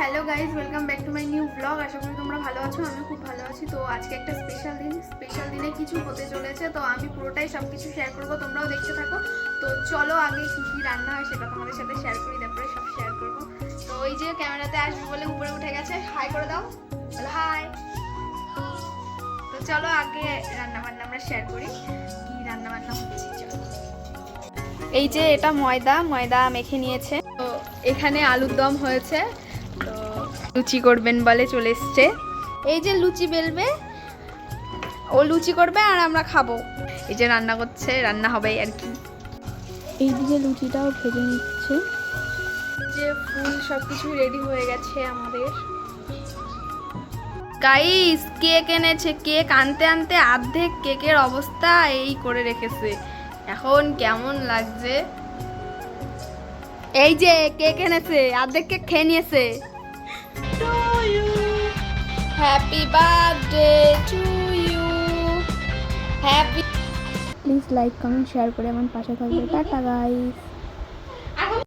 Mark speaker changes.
Speaker 1: Hello guys welcome back to my new blog. আশা করি তোমরা ভালো আছো আমি খুব ভালো আছি। তো আজকে একটা স্পেশাল দিন স্পেশাল দিনে কিছু হতে চলেছে, তো আমি পুরোটাই সব কিছু শেয়ার করব, তোমরাও দেখতে থাকো। তো চলো আগে কী কী রান্না হয় সেটা তোমাদের সাথে শেয়ার করি, তারপরে সব শেয়ার করব। তো ওই যে ক্যামেরাতে আসবে বলে উপরে উঠে গেছে হাই করে দাও, বলে হাই তো চলো আগে রান্না বান্না আমরা শেয়ার করি, কী রান্না বান্না হচ্ছে, চলো। এই যে এটা ময়দা ময়দা মেখে নিয়েছে। তো এখানে আলুর দম হয়েছে লুচি করবেন বলে চলে এসছে। এই যে লুচি বেলবে ও লুচি করবে আর আমরা খাব। এই যে রান্না করছে রান্না হবে আর কি। এই দিকে লুচিটাও ভেজে নিচ্ছে। যে ফুল সব কিছু রেডি হয়ে গেছে আমাদের। গাইস কেক এনেছে। কেক আনতে আনতে অর্ধেক কেকের অবস্থা এই করে রেখেছে। এখন কেমন লাগছে? এই যে কে এনেছে অর্ধেক কেক খেয়ে নিয়েছে। Happy birthday to you happy
Speaker 2: please like comment share করে আমার পাশে থাকবে। Tata guys